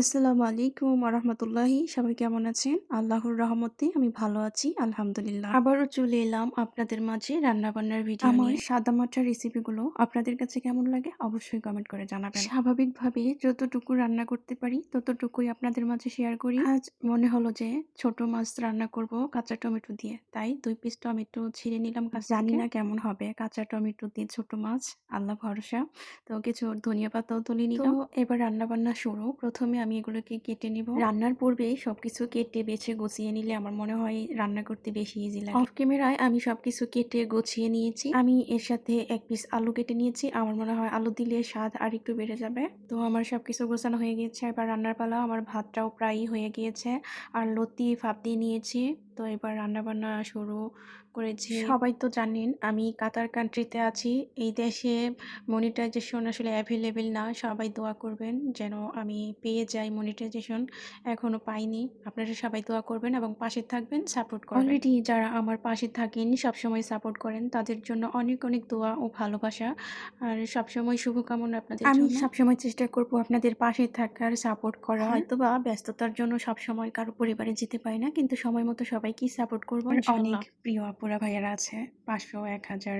আসসালামু আলাইকুম রহমতুল্লাহি সবাই কেমন আছেন? আল্লাহর রহমতে আমি ভালো আছি আলহামদুলিল্লাহ। আবারও চলে এলাম আপনাদের মাঝে রান্নাবান্নার ভিডিও আমার নিয়ে। সাদামাটা রেসিপিগুলো আপনাদের কাছে কেমন লাগে অবশ্যই কমেন্ট করে জানাবেন। স্বাভাবিকভাবে যতটুকু রান্না করতে পারি ততটুকুই আপনাদের মাঝে শেয়ার করি। আজ মনে হলো যে ছোট মাছ রান্না করব কাঁচা টমেটো দিয়ে। তাই দুই পিস টমেটো ছিঁড়ে নিলাম জানি না কেমন হবে কাঁচা টমেটো দিয়ে ছোট মাছ আল্লাহ ভরসা। তো কিছু ধনিয়া পাতাও তুলে নিলাম। এবার রান্না বান্না শুরু। প্রথমে আমি এগুলোকে কেটে নেব। রান্নার পূর্বে সবকিছু কেটে বেছে গুছিয়ে নিলে আমার মনে হয় রান্না করতে বেশি ইজি লাগে। অফ ক্যামেরায় আমি সবকিছু কেটে গুছিয়ে নিয়েছি। আমি এর সাথে এক পিস আলু কেটে নিয়েছি। আমার মনে হয় আলু দিলে স্বাদ আর একটু বেড়ে যাবে। তো আমার সবকিছু গোছানো হয়ে গিয়েছে এবার রান্নার পালা, আমার ভাতটাও প্রায়ই হয়ে গিয়েছে। আর লতি ফাপ দিয়ে নিয়েছি। তো এবার রান্নাবান্না শুরু করেছি। সবাই তো জানেন আমি কাতার কান্ট্রিতে আছি। এই দেশে মনিটাইজেশন আসলে অ্যাভেলেবেল না। সবাই দোয়া করবেন যেন আমি পেয়ে যাই মনিটাইজেশন এখনও পাইনি। আপনারা সবাই দোয়া করবেন এবং পাশে থাকবেন সাপোর্ট করবেন। অলরেডি যারা আমার পাশে থাকেন সবসময় সাপোর্ট করেন। তাদের জন্য অনেক অনেক দোয়া ও ভালোবাসা। আর সবসময় শুভকামনা আপনাদের আমি সবসময় চেষ্টা করব আপনাদের পাশে থাকার সাপোর্ট করা হয়তো বা ব্যস্ততার জন্য সবসময় কারও পরিবারে যেতে পারি না কিন্তু সময় মতো সবাইকেই সাপোর্ট করব। অনেক প্রিয় আপুরা ভাইয়ারা আছে। পাঁচশো এক হাজার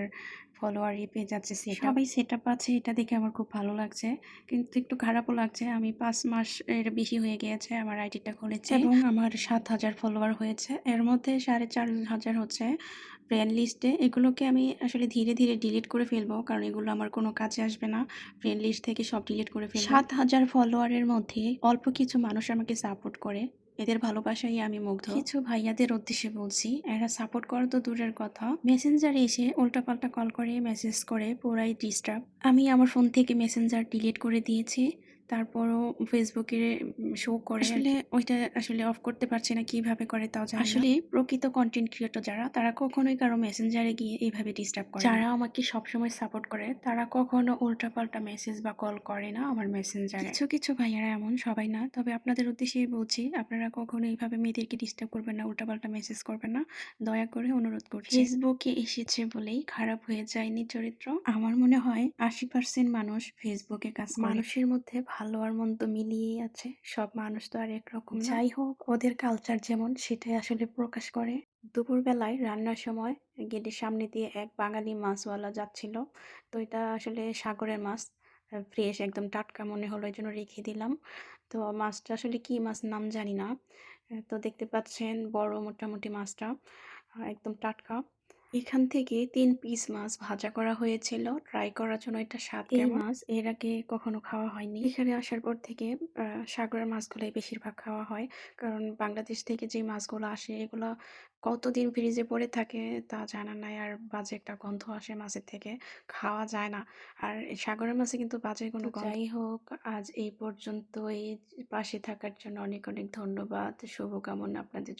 ফলোয়ারই পেয়ে যাচ্ছে সবাই সেট আপ আছে এটা দেখে আমার খুব ভালো লাগছে। কিন্তু একটু খারাপও লাগছে। আমি পাঁচ মাস এর বেশি হয়ে গিয়েছে আমার আইডিটা খুলেছে। এবং আমার সাত হাজার ফলোয়ার হয়েছে। এর মধ্যে সাড়ে চার হাজার হচ্ছে ফ্রেন্ড লিস্টে এগুলোকে আমি আসলে ধীরে ধীরে ডিলিট করে ফেলব কারণ এগুলো আমার কোনো কাজে আসবে না। ফ্রেন্ড লিস্ট থেকে সব ডিলিট করে ফেলব। সাত হাজার ফলোয়ারের মধ্যে অল্প কিছু মানুষ আমাকে সাপোর্ট করে। এদের ভালোবাসাই আমি মুগ্ধ। কিছু ভাইয়াদের উদ্দেশ্যে বলছি এরা সাপোর্ট করা তো দূরের কথা। মেসেঞ্জারে এসে উল্টাপাল্টা কল করে মেসেজ করে পুরাই ডিস্টার্ব আমি আমার ফোন থেকে মেসেঞ্জার ডিলিট করে দিয়েছি। তারপরও ফেসবুকে শো করে আসলে ওইটা আসলে অফ করতে পারছে না কীভাবে করে তাও জানি আসলে প্রকৃত কন্টেন্ট ক্রিয়েটর যারা তারা কখনোই কারও মেসেঞ্জারে গিয়ে এইভাবে ডিস্টার্ব করে যারা আমাকে সবসময় সাপোর্ট করে তারা কখনো উল্টাপাল্টা মেসেজ বা কল করে না আমার মেসেঞ্জারে কিছু কিছু ভাইয়ারা এমন সবাই না। তবে আপনাদের উদ্দেশ্যেই বলছি আপনারা কখনো এইভাবে মেয়েদেরকে ডিস্টার্ব করবেন না উল্টাপাল্টা মেসেজ করবেন না। দয়া করে অনুরোধ করছি। ফেসবুকে এসেছে বলেই খারাপ হয়ে যায়নি চরিত্র। আমার মনে হয় আশি পার্সেন্ট মানুষ ফেসবুকে কাজ মানুষের মধ্যে ভালো আর মন্দ মিলিয়েই আছে। সব মানুষ তো আর একরকম যাই হোক, ওদের কালচার যেমন সেটাই আসলে প্রকাশ করে। দুপুরবেলায় রান্নার সময় গেটের সামনে দিয়ে এক বাঙালি মাছওয়ালা যাচ্ছিল। তো এটা আসলে সাগরের মাছ। ফ্রেশ একদম টাটকা মনে হলো এই জন্য রেখে দিলাম। তো মাছটা আসলে কি মাছ নাম জানি না। তো দেখতে পাচ্ছেন বড় মোটামুটি মাছটা, একদম টাটকা। এখান থেকে তিন পিস মাছ ভাজা করা হয়েছিল। ট্রাই করার জন্য এটা স্বাদ এই মাছ এর আগে কখনো খাওয়া হয়নি। এখানে আসার পর থেকে সাগরের মাছগুলোই বেশিরভাগ খাওয়া হয়। কারণ বাংলাদেশ থেকে যে মাছগুলো আসে এগুলো কতদিন ফ্রিজে পড়ে থাকে তা জানা নাই। আর বাজে একটা গন্ধ আসে মাছের থেকে। খাওয়া যায় না। আর সাগরের মাছে কিন্তু বাজে কোনো যাই হোক আজ এই পর্যন্ত এই পাশে থাকার জন্য অনেক অনেক ধন্যবাদ। শুভকামনা আপনাদের